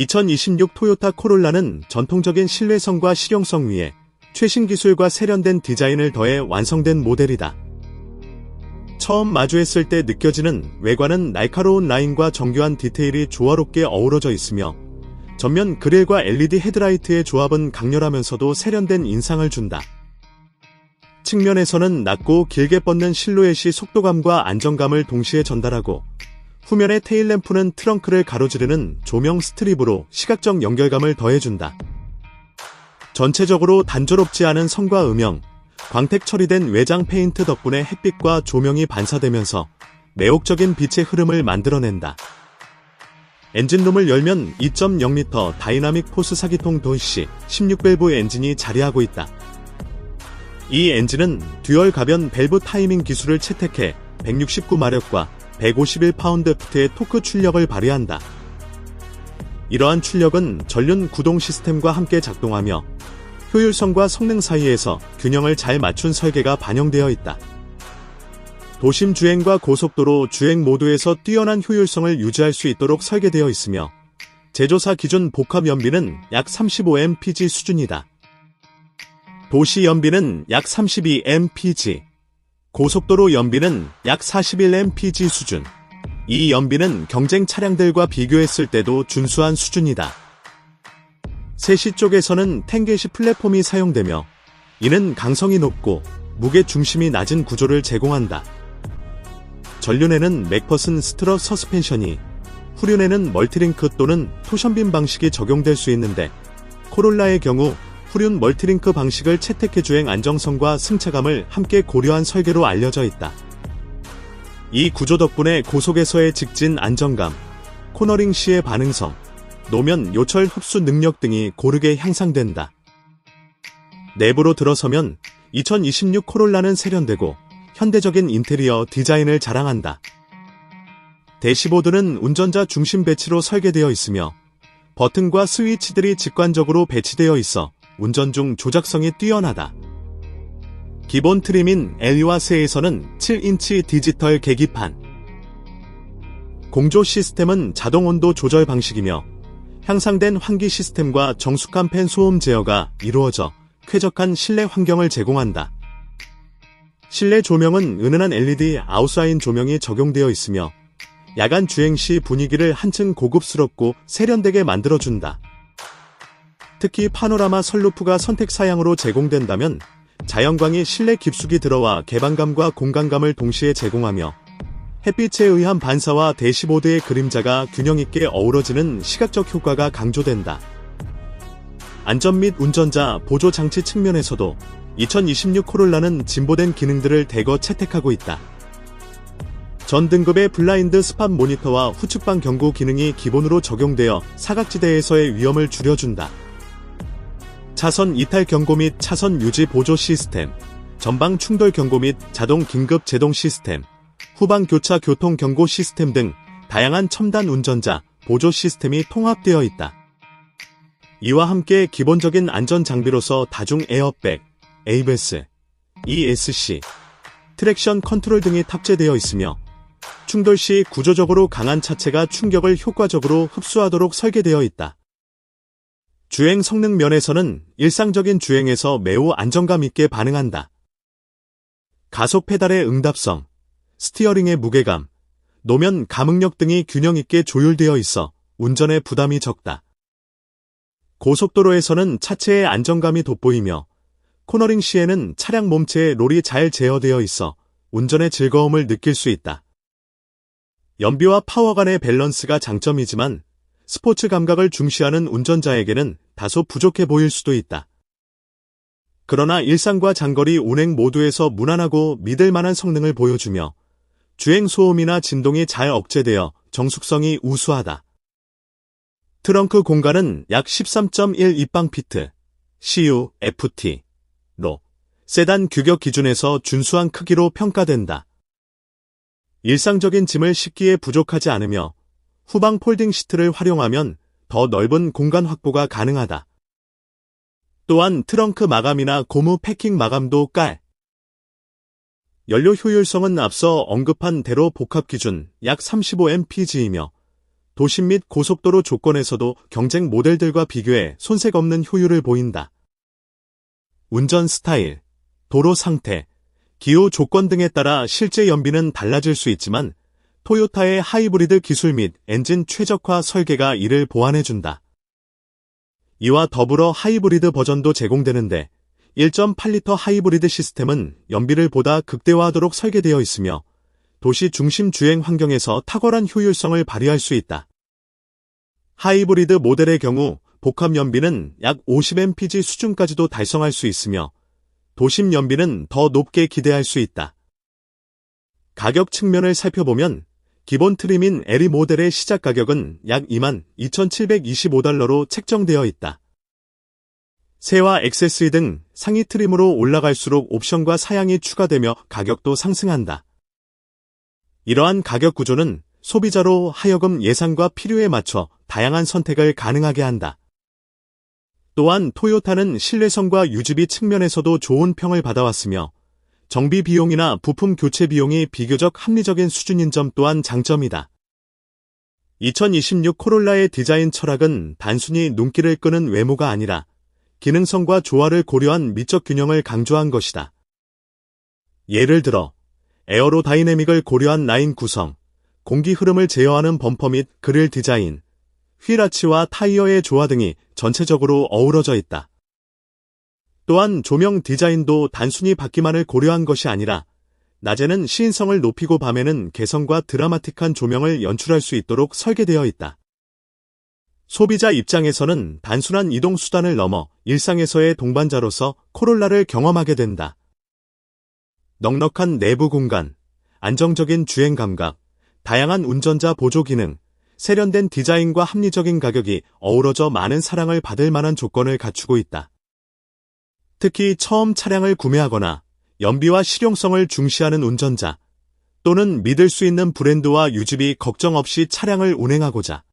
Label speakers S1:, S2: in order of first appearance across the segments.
S1: 2026 토요타 코롤라는 전통적인 실내성과 실용성 위에 최신 기술과 세련된 디자인을 더해 완성된 모델이다. 처음 마주했을 때 느껴지는 외관은 날카로운 라인과 정교한 디테일이 조화롭게 어우러져 있으며 전면 그릴과 LED 헤드라이트의 조합은 강렬하면서도 세련된 인상을 준다. 측면에서는 낮고 길게 뻗는 실루엣이 속도감과 안정감을 동시에 전달하고 후면의 테일램프는 트렁크를 가로지르는 조명 스트립으로 시각적 연결감을 더해준다. 전체적으로 단조롭지 않은 성과 음영, 광택 처리된 외장 페인트 덕분에 햇빛과 조명이 반사되면서 매혹적인 빛의 흐름을 만들어낸다. 엔진룸을 열면 2.0L 다이나믹 포스 사기통 도이시 16밸브 엔진이 자리하고 있다. 이 엔진은 듀얼 가변 밸브 타이밍 기술을 채택해 169마력과 151파운드프트의 토크 출력을 발휘한다. 이러한 출력은 전륜 구동 시스템과 함께 작동하며 효율성과 성능 사이에서 균형을 잘 맞춘 설계가 반영되어 있다. 도심 주행과 고속도로 주행 모두에서 뛰어난 효율성을 유지할 수 있도록 설계되어 있으며 제조사 기준 복합 연비는 약 35mpg 수준이다. 도시 연비는 약 32mpg, 고속도로 연비는 약 41mpg 수준. 이 연비는 경쟁 차량들과 비교했을 때도 준수한 수준이다. 세시 쪽에서는 탱게시 플랫폼이 사용되며 이는 강성이 높고 무게 중심이 낮은 구조를 제공한다. 전륜에는 맥퍼슨 스트러 서스펜션이 후륜에는 멀티링크 또는 토션빔 방식이 적용될 수 있는데 코롤라의 경우 후륜 멀티링크 방식을 채택해 주행 안정성과 승차감을 함께 고려한 설계로 알려져 있다. 이 구조 덕분에 고속에서의 직진 안정감, 코너링 시의 반응성, 노면 요철 흡수 능력 등이 고르게 향상된다. 내부로 들어서면 2026 코롤라는 세련되고 현대적인 인테리어 디자인을 자랑한다. 대시보드는 운전자 중심 배치로 설계되어 있으며 버튼과 스위치들이 직관적으로 배치되어 있어 운전 중 조작성이 뛰어나다. 기본 트림인 엘리와스에서는 7인치 디지털 계기판. 공조 시스템은 자동 온도 조절 방식이며 향상된 환기 시스템과 정숙한 팬 소음 제어가 이루어져 쾌적한 실내 환경을 제공한다. 실내 조명은 은은한 LED 아웃라인 조명이 적용되어 있으며 야간 주행 시 분위기를 한층 고급스럽고 세련되게 만들어준다. 특히 파노라마 선루프가 선택 사양으로 제공된다면 자연광이 실내 깊숙이 들어와 개방감과 공간감을 동시에 제공하며 햇빛에 의한 반사와 대시보드의 그림자가 균형 있게 어우러지는 시각적 효과가 강조된다. 안전 및 운전자 보조 장치 측면에서도 2026 코롤라는 진보된 기능들을 대거 채택하고 있다. 전 등급의 블라인드 스팟 모니터와 후측방 경고 기능이 기본으로 적용되어 사각지대에서의 위험을 줄여준다. 차선 이탈 경고 및 차선 유지 보조 시스템, 전방 충돌 경고 및 자동 긴급 제동 시스템, 후방 교차 교통 경고 시스템 등 다양한 첨단 운전자 보조 시스템이 통합되어 있다. 이와 함께 기본적인 안전 장비로서 다중 에어백, ABS, ESC, 트랙션 컨트롤 등이 탑재되어 있으며 충돌 시 구조적으로 강한 차체가 충격을 효과적으로 흡수하도록 설계되어 있다. 주행 성능 면에서는 일상적인 주행에서 매우 안정감 있게 반응한다. 가속 페달의 응답성, 스티어링의 무게감, 노면 감응력 등이 균형 있게 조율되어 있어 운전에 부담이 적다. 고속도로에서는 차체의 안정감이 돋보이며 코너링 시에는 차량 몸체에 롤이 잘 제어되어 있어 운전의 즐거움을 느낄 수 있다. 연비와 파워 간의 밸런스가 장점이지만 스포츠 감각을 중시하는 운전자에게는 다소 부족해 보일 수도 있다. 그러나 일상과 장거리 운행 모두에서 무난하고 믿을 만한 성능을 보여주며 주행 소음이나 진동이 잘 억제되어 정숙성이 우수하다. 트렁크 공간은 약 13.1 입방피트, CU, FT, 로, 세단 규격 기준에서 준수한 크기로 평가된다. 일상적인 짐을 싣기에 부족하지 않으며 후방 폴딩 시트를 활용하면 더 넓은 공간 확보가 가능하다. 또한 트렁크 마감이나 고무 패킹 마감도 깔. 연료 효율성은 앞서 언급한 대로 복합 기준 약 35mpg이며 도심 및 고속도로 조건에서도 경쟁 모델들과 비교해 손색 없는 효율을 보인다. 운전 스타일, 도로 상태, 기후 조건 등에 따라 실제 연비는 달라질 수 있지만 토요타의 하이브리드 기술 및 엔진 최적화 설계가 이를 보완해준다. 이와 더불어 하이브리드 버전도 제공되는데 1.8리터 하이브리드 시스템은 연비를 보다 극대화하도록 설계되어 있으며 도시 중심 주행 환경에서 탁월한 효율성을 발휘할 수 있다. 하이브리드 모델의 경우 복합 연비는 약 50mpg 수준까지도 달성할 수 있으며 도심 연비는 더 높게 기대할 수 있다. 가격 측면을 살펴보면 기본 트림인 에리 모델의 시작 가격은 약 2만 2,725달러로 책정되어 있다. 세와 액세스리 등 상위 트림으로 올라갈수록 옵션과 사양이 추가되며 가격도 상승한다. 이러한 가격 구조는 소비자로 하여금 예산과 필요에 맞춰 다양한 선택을 가능하게 한다. 또한 토요타는 신뢰성과 유지비 측면에서도 좋은 평을 받아왔으며 정비 비용이나 부품 교체 비용이 비교적 합리적인 수준인 점 또한 장점이다. 2026 코롤라의 디자인 철학은 단순히 눈길을 끄는 외모가 아니라 기능성과 조화를 고려한 미적 균형을 강조한 것이다. 예를 들어 에어로 다이내믹을 고려한 라인 구성, 공기 흐름을 제어하는 범퍼 및 그릴 디자인, 휠아치와 타이어의 조화 등이 전체적으로 어우러져 있다. 또한 조명 디자인도 단순히 받기만을 고려한 것이 아니라 낮에는 시인성을 높이고 밤에는 개성과 드라마틱한 조명을 연출할 수 있도록 설계되어 있다. 소비자 입장에서는 단순한 이동 수단을 넘어 일상에서의 동반자로서 코롤라를 경험하게 된다. 넉넉한 내부 공간, 안정적인 주행 감각, 다양한 운전자 보조 기능, 세련된 디자인과 합리적인 가격이 어우러져 많은 사랑을 받을 만한 조건을 갖추고 있다. 특히 처음 차량을 구매하거나 연비와 실용성을 중시하는 운전자 또는 믿을 수 있는 브랜드와 유지비 걱정 없이 차량을 운행하고자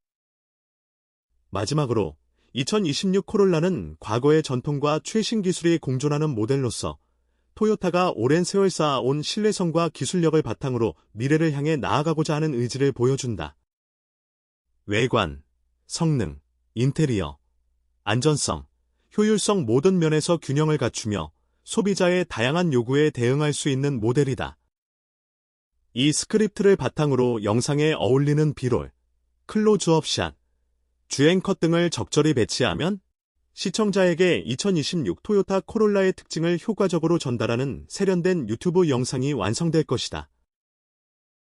S1: 마지막으로 2026 코롤라는 과거의 전통과 최신 기술이 공존하는 모델로서 토요타가 오랜 세월 쌓아온 신뢰성과 기술력을 바탕으로 미래를 향해 나아가고자 하는 의지를 보여준다. 외관, 성능, 인테리어, 안전성, 효율성 모든 면에서 균형을 갖추며 소비자의 다양한 요구에 대응할 수 있는 모델이다. 이 스크립트를 바탕으로 영상에 어울리는 비롤, 클로즈업 샷, 주행컷 등을 적절히 배치하면 시청자에게 2026 토요타 코롤라의 특징을 효과적으로 전달하는 세련된 유튜브 영상이 완성될 것이다.